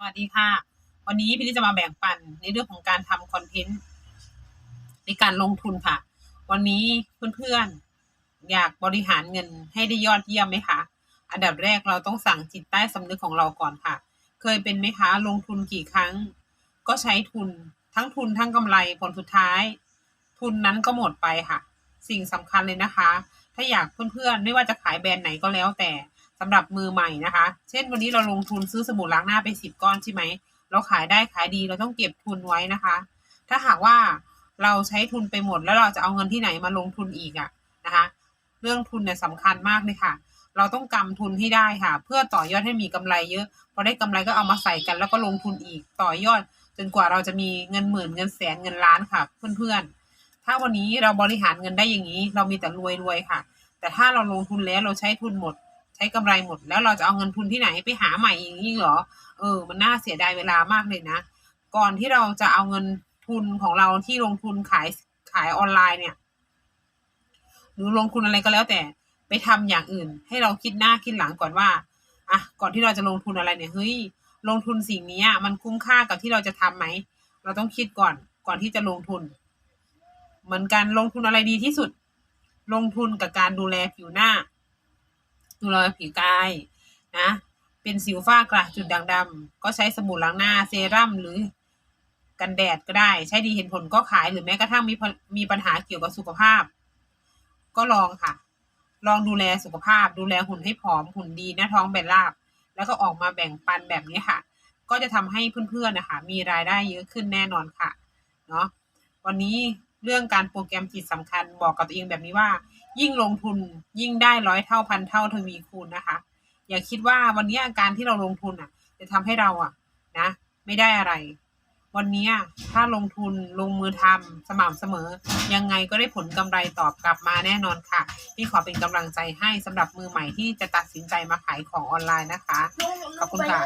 สวัสดีค่ะ วันนี้พี่ลิจะมาแบ่งปันในเรื่องของการทำคอนเทนต์ในการลงทุนค่ะ วันนี้เพื่อนๆ อยากบริหารเงินให้ได้ยอดเยี่ยมไหมคะ อันดับแรกเราต้องสั่งจิตใต้สำนึกของเราก่อนค่ะ เคยเป็นไหมคะลงทุนกี่ครั้ง ก็ใช้ทุนทั้งทุนทั้งกำไรผลสุดท้าย ทุนนั้นก็หมดไปค่ะ สิ่งสำคัญเลยนะคะ ถ้าอยากเพื่อนๆ ไม่ว่าจะขายแบรนด์ไหนก็แล้วแต่ สำหรับมือใหม่นะคะ เช่นวันนี้เราลงทุนซื้อสบู่ล้างหน้าไปสิบก้อนใช่ไหม เราขายได้ขายดีเราต้องเก็บทุนไว้นะคะ ถ้าหากว่าเราใช้ทุนไปหมดแล้วเราจะเอาเงินที่ไหนมาลงทุนอีกอะนะคะ เรื่องทุนเนี่ยสำคัญมากเลยค่ะ เราต้องกำทุนให้ได้ค่ะ เพื่อต่อยอดให้มีกำไรเยอะพอได้กำไรก็เอามาใส่กัน แล้วก็ลงทุนอีกต่อยอด จนกว่าเราจะมีเงินหมื่นเงินแสนเงินล้านค่ะ เพื่อนๆ ถ้าวันนี้เราบริหารเงินได้อย่างนี้ เรามีแต่รวยรวยๆค่ะ แต่ถ้าเราลงทุนแล้วเราใช้ทุนหมด ใช้กำไรหมด แล้วเราจะเอาเงินทุนที่ไหนไปหาใหม่อย่างนี้เหรอ เออ มันน่าเสียดายเวลามากเลยนะ ก่อนที่เราจะเอาเงินทุนของเราที่ลงทุนขายขายออนไลน์เนี่ย หรือลงทุนอะไรก็แล้วแต่ไปทำอย่างอื่น ให้เราคิดหน้าคิดหลังก่อนว่าอะก่อนที่เราจะลงทุนอะไรเนี่ยเฮ้ยลงทุนสิ่งนี้มันคุ้มค่ากับที่เราจะทำไหม เราต้องคิดก่อนก่อนที่จะลงทุน เหมือนกันลงทุนอะไรดีที่สุด ลงทุนกับการดูแลผิวหน้า ดูแลผิวกายนะ เป็นสิวฝ้ากระจุดด่างดำก็ใช้สบู่ล้างหน้าเซรั่มหรือกันแดดก็ได้ ใช้ดีเห็นผลก็ขายหรือแม้กระทั่งมีมีปัญหาเกี่ยวกับสุขภาพ ก็ลองค่ะ ลองดูแลสุขภาพ ดูแลหุ่นให้ผอมหุ่นดีหน้าท้องแบนราบ แล้วก็ออกมาแบ่งปันแบบนี้ค่ะ ก็จะทำให้เพื่อนๆนะคะ มีรายได้เยอะขึ้นแน่นอนค่ะเนาะวันนี้เรื่องการโปรแกรมจิตสำคัญบอกกับตัวเองแบบนี้ว่า ยิ่งลงทุนยิ่งได้ร้อยเท่าพันเท่าทวีคูณนะคะ อย่าคิดว่าวันนี้การที่เราลงทุนอะ จะทำให้เราอะนะ ไม่ได้อะไร วันนี้ถ้าลงทุนลงมือทำสม่ำเสมอ ยังไงก็ได้ผลกำไรตอบกลับมาแน่นอนค่ะพี่ขอเป็นกำลังใจให้สำหรับมือใหม่ที่จะตัดสินใจมาขายของออนไลน์นะคะขอบคุณค่ะ